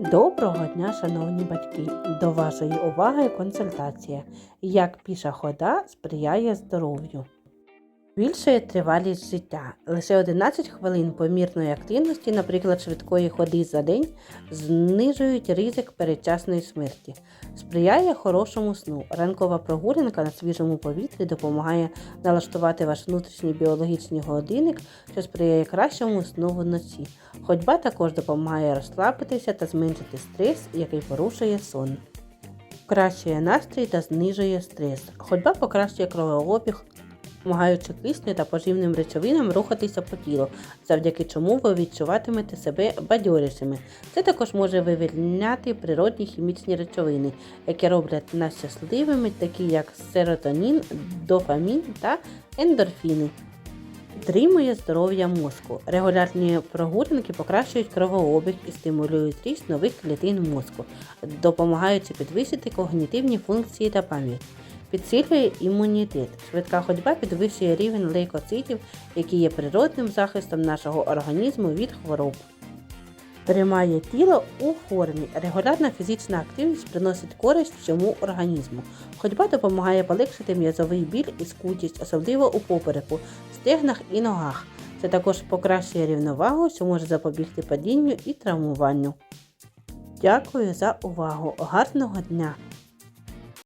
Доброго дня, шановні батьки! До вашої уваги консультація. Як піша хода сприяє здоров'ю. Збільшує тривалість життя. Лише 11 хвилин помірної активності, наприклад, швидкої ходи за день, знижують ризик передчасної смерті. Сприяє хорошому сну. Ранкова прогулянка на свіжому повітрі допомагає налаштувати ваш внутрішній біологічний годинник, що сприяє кращому сну вночі. Ходьба також допомагає розслабитися та зменшити стрес, який порушує сон. Покращує настрій та знижує стрес. Ходьба покращує кровообіг, допомагаючи кисню та поживним речовинам рухатися по тілу, завдяки чому ви відчуватимете себе бадьорішими. Це також може вивільняти природні хімічні речовини, які роблять нас щасливими, такі як серотонін, дофамін та ендорфіни. Підтримує здоров'я мозку. Регулярні прогулянки покращують кровообіг і стимулюють ріст нових клітин мозку, допомагаючи підвищити когнітивні функції та пам'ять. Підсилює імунітет. Швидка ходьба підвищує рівень лейкоцитів, які є природним захистом нашого організму від хвороб. Тримає тіло у формі. Регулярна фізична активність приносить користь всьому організму. Ходьба допомагає полегшити м'язовий біль і скутість, особливо у попереку, стегнах і ногах. Це також покращує рівновагу, що може запобігти падінню і травмуванню. Дякую за увагу! Гарного дня!